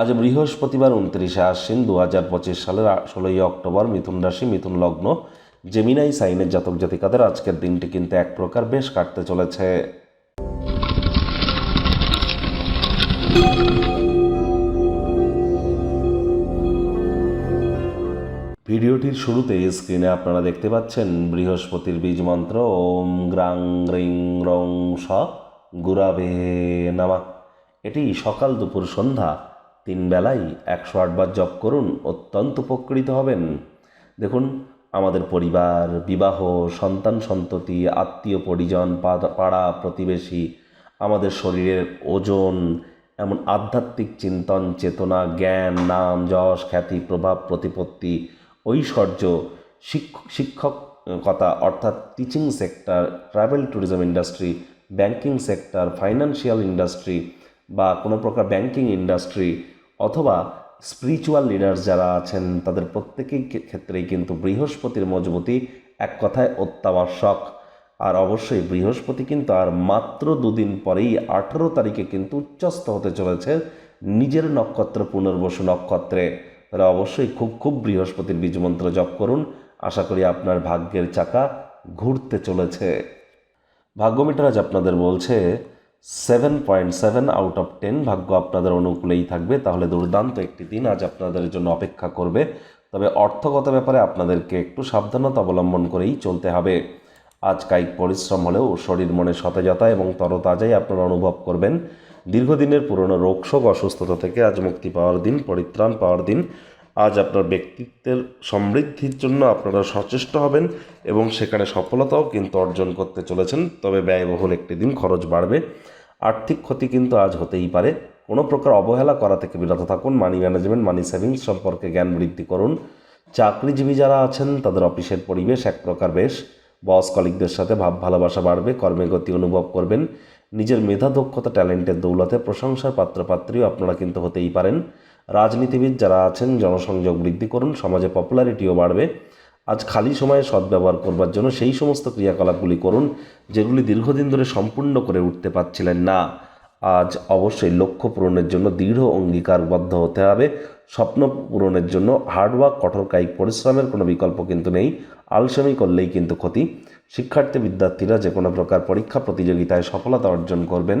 আজ বৃহস্পতিবার উনত্রিশে আশ্বিন দু হাজার পঁচিশ সালের ষোলোই অক্টোবর মিথুন রাশি, মিথুন লগ্ন জেমিনাই সাইনের জাতক জাতিকাদের আজকের দিনটি কিন্তু এক প্রকার বেশ কাটতে চলেছে। ভিডিওটির শুরুতে স্ক্রিনে আপনারা দেখতে পাচ্ছেন বৃহস্পতির বীজ মন্ত্র, ওম গ্রাং রিং রং স গুরাবে নামা। এটি সকাল দুপুর সন্ধ্যা তিন বেলাই একশো আটবার জপ করুন, অত্যন্ত উপকৃত হবেন। দেখুন, আমাদের পরিবার, বিবাহ, সন্তান সন্ততি, আত্মীয় পরিজন পাড়া প্রতিবেশী, আমাদের শরীরের ওজন, এমন আধ্যাত্মিক চিন্তন, চেতনা, জ্ঞান, নাম, যশ, খ্যাতি, প্রভাব, প্রতিপত্তি, ঐশ্বর্য শিক্ষক শিক্ষকতা অর্থাৎ teaching sector travel tourism industry banking sector financial industry বা কোনো প্রকার ব্যাংকিং ইন্ডাস্ট্রি অথবা স্পিরিচুয়াল লিডার্স যারা আছেন, তাদের প্রত্যেকেই ক্ষে- ক্ষেত্রেই কিন্তু বৃহস্পতির মজবুতি এক কথায় অত্যাবশ্যক। আর অবশ্যই বৃহস্পতি কিন্তু আর মাত্র দুদিন পরেই আঠেরো তারিখে কিন্তু উচ্চস্ত হতে চলেছে নিজের নক্ষত্র পুনর্বসু নক্ষত্রে। তাহলে অবশ্যই খুব খুব বৃহস্পতির বীজমন্ত্র জপ করুন। আশা করি আপনার ভাগ্যের চাকা ঘুরতে চলেছে। ভাগ্যমিটার আজ আপনাদের বলছে seven point seven out of ten ভাগ্য আপনাদের অনুকূলেই থাকবে। তাহলে দুর্দান্ত একটি দিন আজ আপনাদের জন্য অপেক্ষা করবে। তবে অর্থগত ব্যাপারে আপনাদেরকে একটু সাবধানতা অবলম্বন করেই চলতে হবে। আজ কায়িক পরিশ্রম হলেও শরীর মনে সতেজতা এবং তরতাজাই আপনারা অনুভব করবেন। দীর্ঘদিনের পুরনো রোগশোক অসুস্থতা থেকে আজ মুক্তি পাওয়ার দিন, পরিত্রাণ পাওয়ার দিন। আজ আপনার ব্যক্তিত্বের সমৃদ্ধির জন্য আপনারা সচেষ্ট হবেন এবং সেখানে সফলতাও কিন্তু অর্জন করতে চলেছেন। তবে ব্যয়বহুল একটি দিন খরচ বাড়বে। আর্থিক ক্ষতি কিন্তু আজ হতেই পারে। কোনো প্রকার অবহেলা করা থেকে বিরত থাকুন। মানি ম্যানেজমেন্ট, মানি সেভিংস সম্পর্কে জ্ঞান বৃদ্ধি করুন। চাকরিজীবী যারা আছেন, তাদের অফিসের পরিবেশ এক প্রকার বেশ। বস কলিকদের সাথে ভাব ভালোবাসা বাড়বে, কর্মে গতি অনুভব করবেন। নিজের মেধা, দক্ষতা, ট্যালেন্টের দৌলতে প্রশংসার পাত্রপাত্রীও আপনারা কিন্তু হতেই পারেন। রাজনীতিবিদ যারা আছেন, জনসংযোগ বৃদ্ধি করুন, সমাজে পপুলারিটিও বাড়বে। আজ খালি সময়ে সদ্ব্যবহার করবার জন্য সেই সমস্ত ক্রিয়াকলাপগুলি করুন, যেগুলি দীর্ঘদিন ধরে সম্পূর্ণ করে উঠতে পারছিলেন না। আজ অবশ্যই লক্ষ্য পূরণের জন্য দৃঢ় অঙ্গীকারবদ্ধ হতে হবে। স্বপ্ন পূরণের জন্য হার্ডওয়ার্ক কঠোর কায়িক পরিশ্রমের কোনো বিকল্প কিন্তু নেই। আলসেমি করলেই কিন্তু ক্ষতি। শিক্ষার্থী বিদ্যার্থীরা যে কোনো প্রকার পরীক্ষা প্রতিযোগিতায় সফলতা অর্জন করবেন।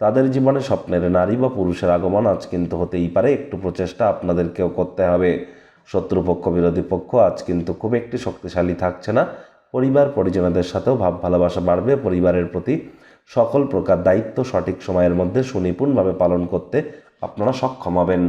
তাদের জীবনে স্বপ্নের নারী বা পুরুষের আগমন আজ কিন্তু হতেই পারে, একটু প্রচেষ্টা আপনাদেরকেও করতে হবে। শত্রুপক্ষ, বিরোধী পক্ষ আজ কিন্তু খুব একটি শক্তিশালী থাকছে না। পরিবার, পরিজনদের সাথেও ভাব, ভালোবাসা বাড়বে। পরিবারের প্রতি সকল প্রকার দায়িত্ব সঠিক সময়ের মধ্যে সুনিপুণভাবে পালন করতে আপনারা সক্ষম হবেন।